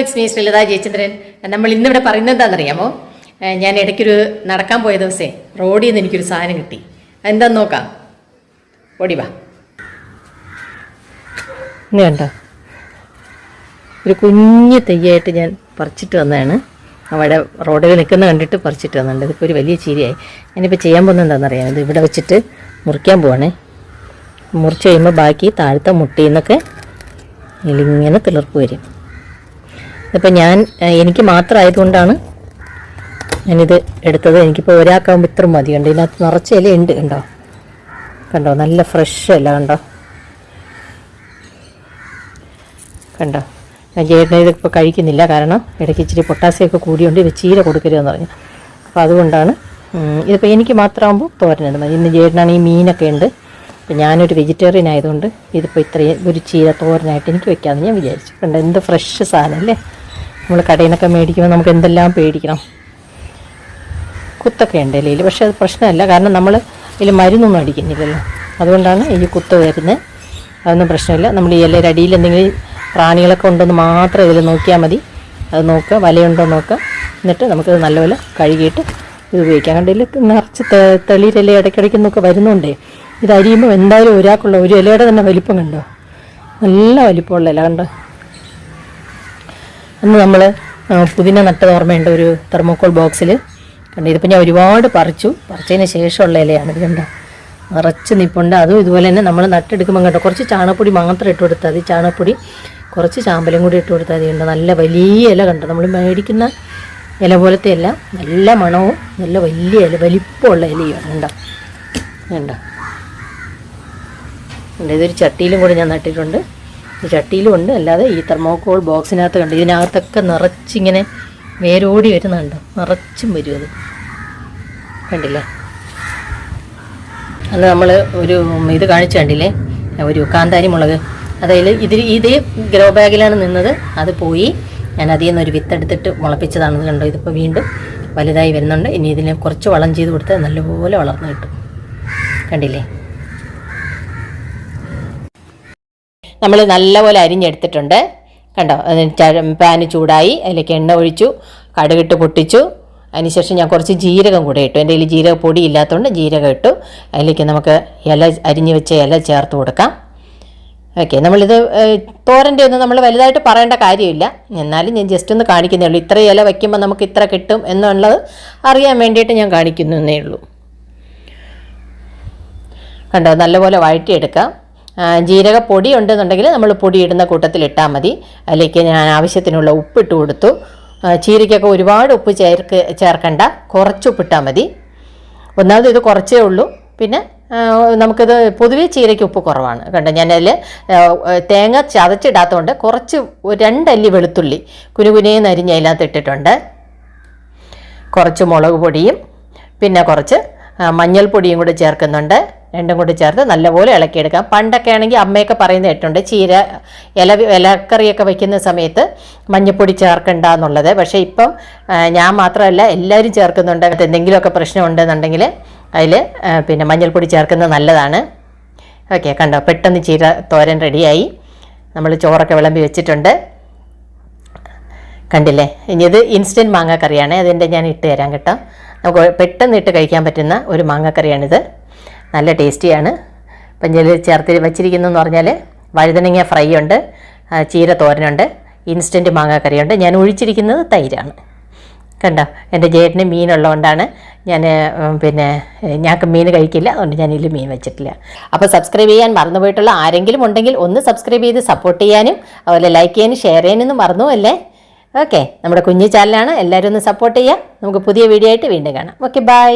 It's me Sreelatha Jayachandran. നമ്മൾ ഇന്നിവിടെ പറയുന്നത് എന്താണെന്നറിയാമോ? ഞാൻ ഇടയ്ക്കൊരു നടക്കാൻ പോയ ദിവസേ റോഡിൽ നിന്ന് എനിക്കൊരു സാധനം കിട്ടി. എന്താന്ന് നോക്കാം? ഓടി വാ. ഇനി ഒരു കുഞ്ഞു തെയ്യായിട്ട് ഞാൻ പറിച്ചിട്ട് വന്നതാണ്. അവിടെ റോഡിൽ നിൽക്കുന്ന കണ്ടിട്ട് പറിച്ചിട്ട് വന്നിട്ടുണ്ട്. ഇതിപ്പോൾ ഒരു വലിയ ചീരയായി. ഞാനിപ്പോൾ ചെയ്യാൻ പോകുന്നത് എന്താണെന്നറിയാം ഇത് ഇവിടെ വെച്ചിട്ട് മുറിക്കാൻ പോവാണ്. മുറിച്ച് കഴിയുമ്പോൾ ബാക്കി താഴത്തെ മുട്ടിന്നൊക്കെ നിന്നൊക്കെ തിളർപ്പ് വരും. ഇതിപ്പോൾ ഞാൻ എനിക്ക് മാത്രമായതുകൊണ്ടാണ് ഞാനിത് എടുത്തത്. എനിക്കിപ്പോൾ ഒരാൾക്കാകുമ്പോൾ ഇത്ര മതി കണ്ടോ? ഇതിനകത്ത് നിറച്ച് ഇല ഉണ്ട് കണ്ടോ? കണ്ടോ? നല്ല ഫ്രഷ് അല്ല കണ്ടോ? കണ്ടോ? ഞാൻ ചേട്ടനെ ഇതിപ്പോൾ കഴിക്കുന്നില്ല കാരണം ഇടയ്ക്ക് ഇച്ചിരി പൊട്ടാസ്യമൊക്കെ കൂടിയുണ്ട് ഇത് ചീര കൊടുക്കരുതെന്ന് പറഞ്ഞു. അപ്പോൾ അതുകൊണ്ടാണ് ഇതിപ്പോൾ എനിക്ക് മാത്രമാകുമ്പോൾ തോരനത് മതി. ഇന്ന് ചേട്ടനാണ് ഈ മീനൊക്കെ ഉണ്ട്. അപ്പം ഞാനൊരു വെജിറ്റേറിയൻ ആയതുകൊണ്ട് ഇതിപ്പോൾ ഇത്രയും ഒരു ചീര തോരനായിട്ട് എനിക്ക് വെക്കാമെന്ന് ഞാൻ വിചാരിച്ചു. കണ്ടോ? എന്ത് ഫ്രഷ് സാധനം അല്ലേ? നമ്മൾ കടയിൽ നിന്നൊക്കെ മേടിക്കുമ്പോൾ നമുക്ക് എന്തെല്ലാം പേടിക്കണം? കുത്തൊക്കെ ഉണ്ട് ഇലയിൽ പക്ഷേ അത് പ്രശ്നമല്ല. കാരണം നമ്മൾ ഇതിൽ മരുന്നൊന്നും അടിക്കുന്നില്ലല്ലോ. അതുകൊണ്ടാണ് ഈ കുത്ത് വരുന്നത്. അതൊന്നും പ്രശ്നമില്ല. നമ്മൾ ഈ ഇലയുടെ അടിയിൽ എന്തെങ്കിലും പ്രാണികളൊക്കെ ഉണ്ടെന്ന് മാത്രം ഇതിൽ നോക്കിയാൽ മതി. അത് നോക്കുക. വലയുണ്ടോ നോക്കുക. എന്നിട്ട് നമുക്കത് നല്ലപോലെ കഴുകിയിട്ട് ഇത് ഉപയോഗിക്കാം. കണ്ടില്ല നിറച്ച് തെ- തെളിയില ഇടയ്ക്കിടയ്ക്ക് നോക്കുക വരുന്നുണ്ടേ. ഇത് അരിയുമ്പോൾ എന്തായാലും ഒരാൾക്കുള്ള ഒരു ഇലയുടെ തന്നെ വലിപ്പം കണ്ടോ? നല്ല വലിപ്പമുള്ള ഇല കണ്ടോ? അന്ന് നമ്മൾ പുതിന നട്ടത് ഓർമ്മയുണ്ട് ഒരു തെർമോക്കോൾ ബോക്സിൽ. കണ്ടു ഇതിപ്പോൾ ഞാൻ ഒരുപാട് പറിച്ചു. പറിച്ചതിന് ശേഷമുള്ള ഇലയാണ് ഇത് കണ്ടോ? നിറച്ച് നിപ്പുണ്ട്. അതും ഇതുപോലെ തന്നെ നമ്മൾ നട്ടെടുക്കുമ്പോൾ കണ്ടോ കുറച്ച് ചാണകപ്പൊടി മാത്രം ഇട്ട് കൊടുത്താൽ മതി. ചാണകപ്പൊടി കുറച്ച് ചാമ്പലും കൂടി ഇട്ട് കൊടുത്താൽ മതി കണ്ടോ? നല്ല വലിയ ഇല കണ്ടോ? നമ്മൾ മേടിക്കുന്ന ഇല പോലത്തെ അല്ല നല്ല മണവും നല്ല വലിയ ഇല വലിപ്പമുള്ള ഇലയാണ് കണ്ടോ? കണ്ടോ ഇതൊരു ചട്ടിയിലും കൂടെ ഞാൻ നട്ടിട്ടുണ്ട്. ചട്ടിയിലും ഉണ്ട്. അല്ലാതെ ഈ തെർമോക്കോൾ ബോക്സിനകത്ത് കണ്ട് ഇതിനകത്തൊക്കെ നിറച്ചിങ്ങനെ വേരോടി വരുന്നുണ്ട്. നിറച്ചും വരും അത്. കണ്ടില്ലേ? അന്ന് നമ്മൾ ഒരു ഇത് കാണിച്ചു കണ്ടില്ലേ? ഒരു കാന്താരി മുളക്. അതായത് ഇതിൽ ഇതേ ഗ്രോ ബാഗിലാണ് നിന്നത്. അത് പോയി ഞാൻ അതിൽ നിന്ന് ഒരു വിത്തെടുത്തിട്ട് മുളപ്പിച്ചതാണെന്ന് കണ്ടോ. ഇതിപ്പോൾ വീണ്ടും വലുതായി വരുന്നുണ്ട്. ഇനി ഇതിനെ കുറച്ച് വളം ചെയ്ത് കൊടുത്താൽ നല്ലപോലെ വളർന്നു കിട്ടും. കണ്ടില്ലേ? നമ്മൾ നല്ലപോലെ അരിഞ്ഞെടുത്തിട്ടുണ്ട്. കണ്ടോ? പാന് ചൂടായി അതിലേക്ക് എണ്ണ ഒഴിച്ചു കടുകിട്ട് പൊട്ടിച്ചു. അതിനുശേഷം ഞാൻ കുറച്ച് ജീരകം കൂടെ ഇട്ടു. എന്റെ കയ്യിൽ ജീരക പൊടി ഇല്ലാത്തതുകൊണ്ട് ജീരകം ഇട്ടു. അതിലേക്ക് നമുക്ക് ഇല അരിഞ്ഞ് വെച്ച ഇല ചേർത്ത് കൊടുക്കാം. ഓക്കെ നമ്മളിത് തോരന്റെ ഒന്നും നമ്മൾ വലുതായിട്ട് പറയേണ്ട കാര്യമില്ല. എന്നാലും ഞാൻ ജസ്റ്റ് ഒന്ന് കാണിക്കുന്നേ ഉള്ളൂ. ഇത്ര ഇല വയ്ക്കുമ്പോൾ നമുക്ക് ഇത്ര കിട്ടും എന്നുള്ളത് അറിയാൻ വേണ്ടിയിട്ട് ഞാൻ കാണിക്കുന്നേ ഉള്ളൂ. കണ്ടോ? നല്ലപോലെ വഴറ്റിയെടുക്കാം. ജീരകപ്പൊടി ഉണ്ടെന്നുണ്ടെങ്കിൽ നമ്മൾ പൊടി ഇടുന്ന കൂട്ടത്തിൽ ഇട്ടാൽ മതി. അതിലേക്ക് ഞാൻ ആവശ്യത്തിനുള്ള ഉപ്പിട്ട് കൊടുത്തു. ചീരയ്ക്കൊക്കെ ഒരുപാട് ഉപ്പ് ചേർക്ക് ചേർക്കണ്ട. കുറച്ച് ഉപ്പിട്ടാൽ മതി. ഒന്നാമത് ഇത് കുറച്ചേ ഉള്ളൂ. പിന്നെ നമുക്കിത് പൊതുവേ ചീരയ്ക്ക് ഉപ്പ് കുറവാണ്. കണ്ടോ? ഞാനതിൽ തേങ്ങ ചതച്ചിടാത്തതുകൊണ്ട് കുറച്ച് രണ്ടല്ലി വെളുത്തുള്ളി കുനുകുനേന്ന് അരിഞ്ഞ് അതിനകത്ത് ഇട്ടിട്ടുണ്ട്. കുറച്ച് മുളക് പൊടിയും പിന്നെ കുറച്ച് മഞ്ഞൾപ്പൊടിയും കൂടെ ചേർക്കുന്നുണ്ട്. രണ്ടും കൂടി ചേർത്ത് നല്ലപോലെ ഇളക്കിയെടുക്കാം. പണ്ടൊക്കെ ആണെങ്കിൽ അമ്മയൊക്കെ പറയുന്ന കേട്ടുണ്ട് ചീര ഇല ഇലക്കറിയൊക്കെ വയ്ക്കുന്ന സമയത്ത് മഞ്ഞപ്പൊടി ചേർക്കണ്ട എന്നുള്ളത്. പക്ഷേ ഇപ്പം ഞാൻ മാത്രമല്ല എല്ലാവരും ചേർക്കുന്നുണ്ട്. എന്തെങ്കിലുമൊക്കെ പ്രശ്നം ഉണ്ടെന്നുണ്ടെങ്കിൽ അതിൽ പിന്നെ മഞ്ഞൾപ്പൊടി ചേർക്കുന്നത് നല്ലതാണ്. ഓക്കെ കണ്ടോ? പെട്ടെന്ന് ചീര തോരൻ റെഡിയായി. നമ്മൾ ചോറൊക്കെ വിളമ്പി വെച്ചിട്ടുണ്ട്. കണ്ടില്ലേ? ഇനി ഇത് ഇൻസ്റ്റന്റ് മാങ്ങാക്കറിയാണ്. അതിന്റെ ഞാൻ ഇട്ട് തരാം കേട്ടോ. നമുക്ക് പെട്ടെന്ന് ഇട്ട് കഴിക്കാൻ പറ്റുന്ന ഒരു മാങ്ങാക്കറിയാണിത്. നല്ല ടേസ്റ്റിയാണ്. അപ്പം ഞാൻ ചേർത്ത് വെച്ചിരിക്കുന്നതെന്ന് പറഞ്ഞാൽ വഴുതനങ്ങ ഫ്രൈ ഉണ്ട് ചീര തോരനുണ്ട് ഇൻസ്റ്റന്റ് മാങ്ങാക്കറിയുണ്ട്. ഞാൻ ഒഴിച്ചിരിക്കുന്നത് തൈരാണ്. കണ്ടോ? എന്റെ ജേട്ടന് മീനുള്ളതുകൊണ്ടാണ് ഞാൻ പിന്നെ ഞങ്ങൾക്ക് മീൻ കഴിക്കില്ല. അതുകൊണ്ട് ഞാൻ ഇതിൽ മീൻ വെച്ചിട്ടില്ല. അപ്പോൾ സബ്സ്ക്രൈബ് ചെയ്യാൻ മറന്നുപോയിട്ടുള്ള ആരെങ്കിലും ഉണ്ടെങ്കിൽ ഒന്ന് സബ്സ്ക്രൈബ് ചെയ്ത് സപ്പോർട്ട് ചെയ്യാനും അതുപോലെ ലൈക്ക് ചെയ്യാനും ഷെയർ ചെയ്യാനൊന്നും മറന്നു അല്ലേ? ഓക്കെ നമ്മുടെ കുഞ്ഞു ചാനലാണ് എല്ലാവരും ഒന്ന് സപ്പോർട്ട് ചെയ്യുക. നമുക്ക് പുതിയ വീഡിയോ ആയിട്ട് വീണ്ടും കാണാം. Okay bye